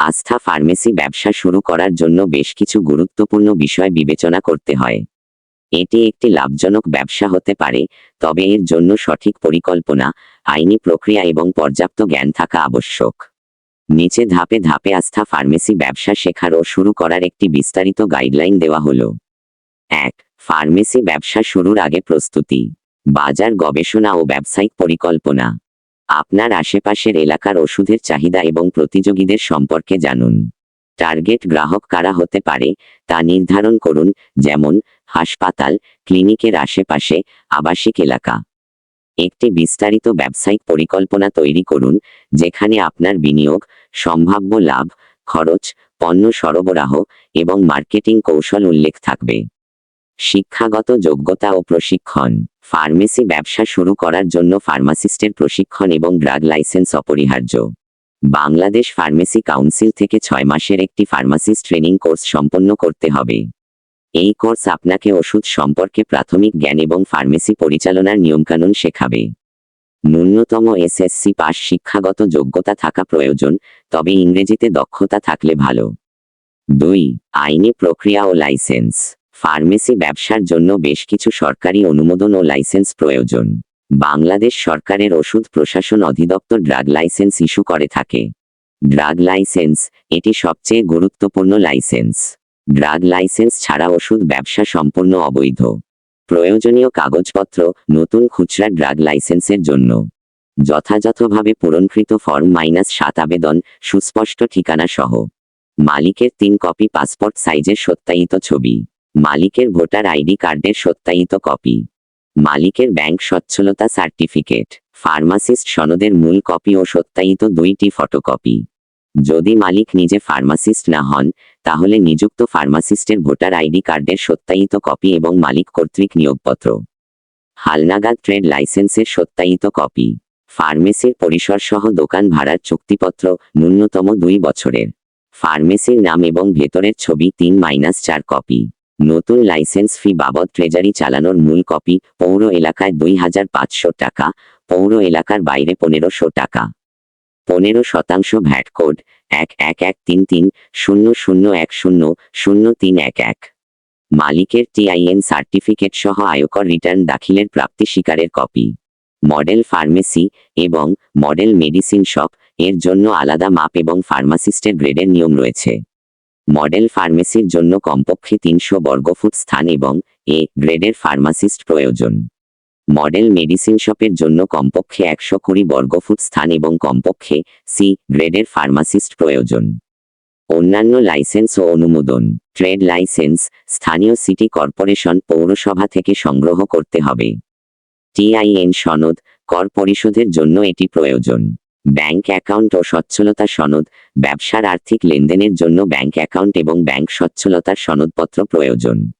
আস্থা ফার্মেসি ব্যবসা শুরু করার জন্য বেশ কিছু গুরুত্বপূর্ণ বিষয় বিবেচনা করতে হয়। এটি একটি লাভজনক ব্যবসা হতে পারে, তবে এর জন্য সঠিক পরিকল্পনা, আইনি প্রক্রিয়া এবং পর্যাপ্ত জ্ঞান থাকা আবশ্যক। নিচে ধাপে ধাপে আস্থা ফার্মেসি ব্যবসা শেখার ও শুরু করার একটি বিস্তারিত গাইডলাইন দেওয়া হলো। এক, ফার্মেসি ব্যবসা শুরুর আগে প্রস্তুতি। বাজার গবেষণা ও ব্যবসায়িক পরিকল্পনা। আপনার আশেপাশের এলাকার ওষুধের চাহিদা এবং প্রতিযোগীদের সম্পর্কে জানুন। টার্গেট গ্রাহক কারা হতে পারে তা নির্ধারণ করুন, যেমন, হাসপাতাল, ক্লিনিকের আশেপাশে, আবাসিক এলাকা। একটি বিস্তারিত ব্যবসায়িক পরিকল্পনা তৈরি করুন, যেখানে আপনার বিনিয়োগ, সম্ভাব্য লাভ, খরচ, পণ্য সরবরাহ এবং মার্কেটিং কৌশল উল্লেখ থাকবে। শিক্ষাগত যোগ্যতা ও প্রশিক্ষণ। ফার্মেসি ব্যবসা শুরু করার জন্য ফার্মাসিস্টের প্রশিক্ষণ এবং ড্রাগ লাইসেন্স অপরিহার্য। বাংলাদেশ ফার্মেসি কাউন্সিল থেকে ছয় মাসের একটি ফার্মাসিস্ট ট্রেনিং কোর্স সম্পন্ন করতে হবে। এই কোর্স আপনাকে ওষুধ সম্পর্কে প্রাথমিক জ্ঞান এবং ফার্মেসি পরিচালনার নিয়মকানুন শেখাবে। ন্যূনতম এসএসসি পাস শিক্ষাগত যোগ্যতা থাকা প্রয়োজন, তবে ইংরেজিতে দক্ষতা থাকলে ভালো। দুই, আইনি প্রক্রিয়া ও লাইসেন্স। ফার্মেসি ব্যবসার জন্য বেশ কিছু সরকারি অনুমোদন ও লাইসেন্স প্রয়োজন। বাংলাদেশ সরকারের ওষুধ প্রশাসন অধিদপ্তর ড্রাগ লাইসেন্স ইস্যু করে থাকে। ড্রাগ লাইসেন্স, এটি সবচেয়ে গুরুত্বপূর্ণ লাইসেন্স। ড্রাগ লাইসেন্স ছাড়া ওষুধ ব্যবসা সম্পূর্ণ অবৈধ। প্রয়োজনীয় কাগজপত্র, নতুন খুচরা ড্রাগ লাইসেন্সের জন্য। যথাযথভাবে পূরণকৃত ফর্ম মাইনাস সাত আবেদন, সুস্পষ্ট ঠিকানা সহ। মালিকের তিন কপি পাসপোর্ট সাইজের সত্যায়িত ছবি। মালিকের ভোটার আইডি কার্ডের সত্যায়িত কপি। মালিকের ব্যাংক সচ্ছলতা সার্টিফিকেট। ফার্মাসিস্ট সনদের মূল কপি ও সত্যায়িত দুইটি ফটোকপি। যদি মালিক নিজে ফার্মাসিস্ট না হন, তাহলে নিযুক্ত ফার্মাসিস্টের ভোটার আইডি কার্ডের সত্যায়িত কপি এবং মালিক কর্তৃক নিয়োগপত্র। হালনাগাদ ট্রেড লাইসেন্সের সত্যায়িত কপি। ফার্মেসির পরিসর সহ দোকান ভাড়ার চুক্তিপত্র ন্যূনতম দুই বছরের। ফার্মেসির নাম এবং ভেতরের ছবি তিন মাইনাস চার কপি। নতুন লাইসেন্স ফি বাবদ ট্রেজারি চালানোর মূল কপি পৌর এলাকায় দুই হাজার পাঁচশো টাকা, পৌর এলাকার বাইরে পনেরোশো টাকা। পনেরো শতাংশ ভ্যাট কোড এক এক এক তিন তিন শূন্য শূন্য এক শূন্য শূন্য তিন এক এক। মালিকের টিআইএন সার্টিফিকেট সহ আয়কর রিটার্ন দাখিলের প্রাপ্তি স্বীকারের কপি। মডেল ফার্মেসি এবং মডেল মেডিসিন শপ এর জন্য আলাদা মাপ এবং ফার্মাসিস্টের গ্রেডের নিয়ম রয়েছে। মডেল ফার্মেসির জন্য কমপক্ষে তিনশো বর্গফুট স্থান এবং এ গ্রেডের ফার্মাসিস্ট প্রয়োজন। মডেল মেডিসিন শপের জন্য কমপক্ষে একশো কুড়ি বর্গফুট স্থান এবং কমপক্ষে সি গ্রেডের ফার্মাসিস্ট প্রয়োজন। অন্যান্য লাইসেন্স ও অনুমোদন। ট্রেড লাইসেন্স স্থানীয় সিটি কর্পোরেশন পৌরসভা থেকে সংগ্রহ করতে হবে। টিআইএন সনদ কর পরিশোধের জন্য এটি প্রয়োজন। ব্যাংক অ্যাকাউন্ট ও সচ্ছলতা সনদ, ব্যবসার আর্থিক লেনদেনের জন্য ব্যাংক অ্যাকাউন্ট এবং ব্যাংক সচ্ছলতার সনদপত্র প্রয়োজন।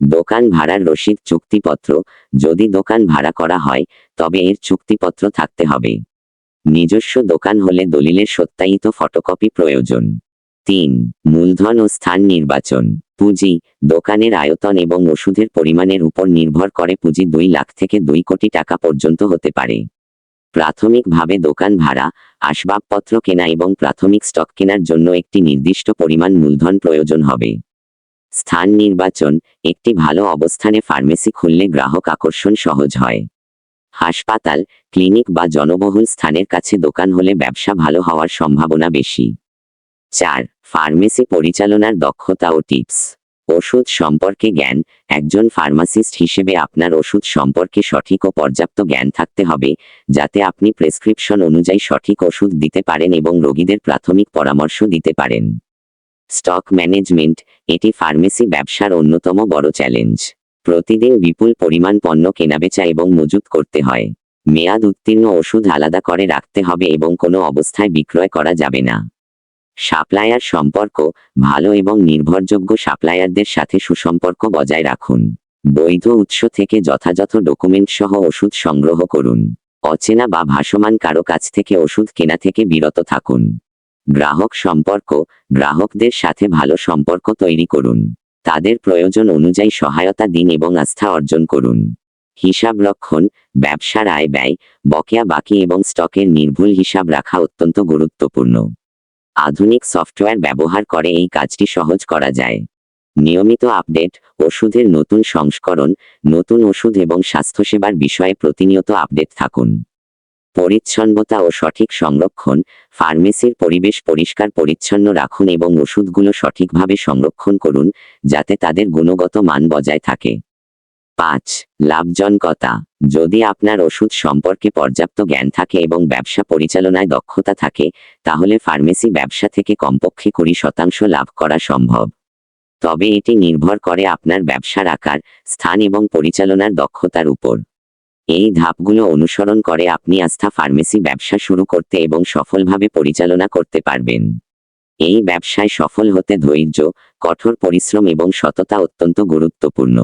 দোকান ভাড়ার রসিদ চুক্তিপত্র, যদি দোকান ভাড়া করা হয়, তবে এর চুক্তিপত্র থাকতে হবে। নিজস্ব দোকান হলে দলিলের সত্যায়িত ফটোকপি প্রয়োজন। তিন, মূলধন ও স্থান নির্বাচন। পুঁজি, দোকানের আয়তন এবং ওষুধের পরিমাণের উপর নির্ভর করে পুঁজি দুই লাখ থেকে দুই কোটি টাকা পর্যন্ত হতে পারে। প্রাথমিকভাবে দোকান ভাড়া, আসবাবপত্র কেনা এবং প্রাথমিক স্টক কেনার জন্য একটি নির্দিষ্ট পরিমাণ মূলধন প্রয়োজন হবে। স্থান নির্বাচন, একটি ভালো অবস্থানে ফার্মেসি খুললে গ্রাহক আকর্ষণ সহজ হয়। হাসপাতাল, ক্লিনিক বা জনবহুল স্থানের কাছে দোকান হলে ব্যবসা ভালো হওয়ার সম্ভাবনা বেশি। চার, ফার্মেসি পরিচালনার দক্ষতা ও টিপস। ওষুধ সম্পর্কে জ্ঞান, একজন ফার্মাসিস্ট হিসেবে আপনার ওষুধ সম্পর্কে সঠিক ও পর্যাপ্ত জ্ঞান থাকতে হবে, যাতে আপনি প্রেসক্রিপশন অনুযায়ী সঠিক ওষুধ দিতে পারেন এবং রোগীদের প্রাথমিক পরামর্শ দিতে পারেন। স্টক ম্যানেজমেন্ট, এটি ফার্মেসি ব্যবসার অন্যতম বড় চ্যালেঞ্জ। প্রতিদিন বিপুল পরিমাণ পণ্য কেনাবেচা এবং মজুত করতে হয়। মেয়াদ উত্তীর্ণ ওষুধ আলাদা করে রাখতে হবে এবং কোনো অবস্থায় বিক্রয় করা যাবে না। সাপ্লায়ার সম্পর্ক, ভালো এবং নির্ভরযোগ্য সাপ্লায়ারদের সাথে সুসম্পর্ক বজায় রাখুন। বৈধ উৎস থেকে যথাযথ ডকুমেন্ট সহ ওষুধ সংগ্রহ করুন। অচেনা বা ভাসমান কারও কাছ থেকে ওষুধ কেনা থেকে বিরত থাকুন। গ্রাহক সম্পর্ক, গ্রাহকদের সাথে ভালো সম্পর্ক তৈরি করুন। তাদের প্রয়োজন অনুযায়ী সহায়তা দিন এবং আস্থা অর্জন করুন। হিসাব রক্ষণ, ব্যবসার আয় ব্যয়, বকেয়া বাকি এবং স্টকের নির্ভুল হিসাব রাখা অত্যন্ত গুরুত্বপূর্ণ। আধুনিক সফটওয়্যার ব্যবহার করে এই কাজটি সহজ করা যায়। নিয়মিত আপডেট, ওষুধের নতুন সংস্করণ, নতুন ওষুধ এবং স্বাস্থ্যসেবার বিষয়ে প্রতিনিয়ত আপডেট থাকুন। পরিচ্ছন্নতা ও সঠিক সংরক্ষণ, ফার্মেসির পরিবেশ পরিষ্কার পরিচ্ছন্ন রাখুন এবং ওষুধগুলো সঠিকভাবে সংরক্ষণ করুন, যাতে তাদের গুণগত মান বজায় থাকে। পাঁচ, লাভজনকতা। যদি আপনার ওষুধ সম্পর্কে পর্যাপ্ত জ্ঞান থাকে এবং ব্যবসা পরিচালনায় দক্ষতা থাকে, তাহলে ফার্মেসি ব্যবসা থেকে কমপক্ষে কুড়ি শতাংশ লাভ করা সম্ভব। তবে এটি নির্ভর করে আপনার ব্যবসার আকার, স্থান এবং পরিচালনার দক্ষতার উপর। এই ধাপগুলো অনুসরণ করে আপনি আস্থা ফার্মেসি ব্যবসা শুরু করতে এবং সফলভাবে পরিচালনা করতে পারবেন। এই ব্যবসায় সফল হতে ধৈর্য, কঠোর পরিশ্রম এবং সততা অত্যন্ত গুরুত্বপূর্ণ।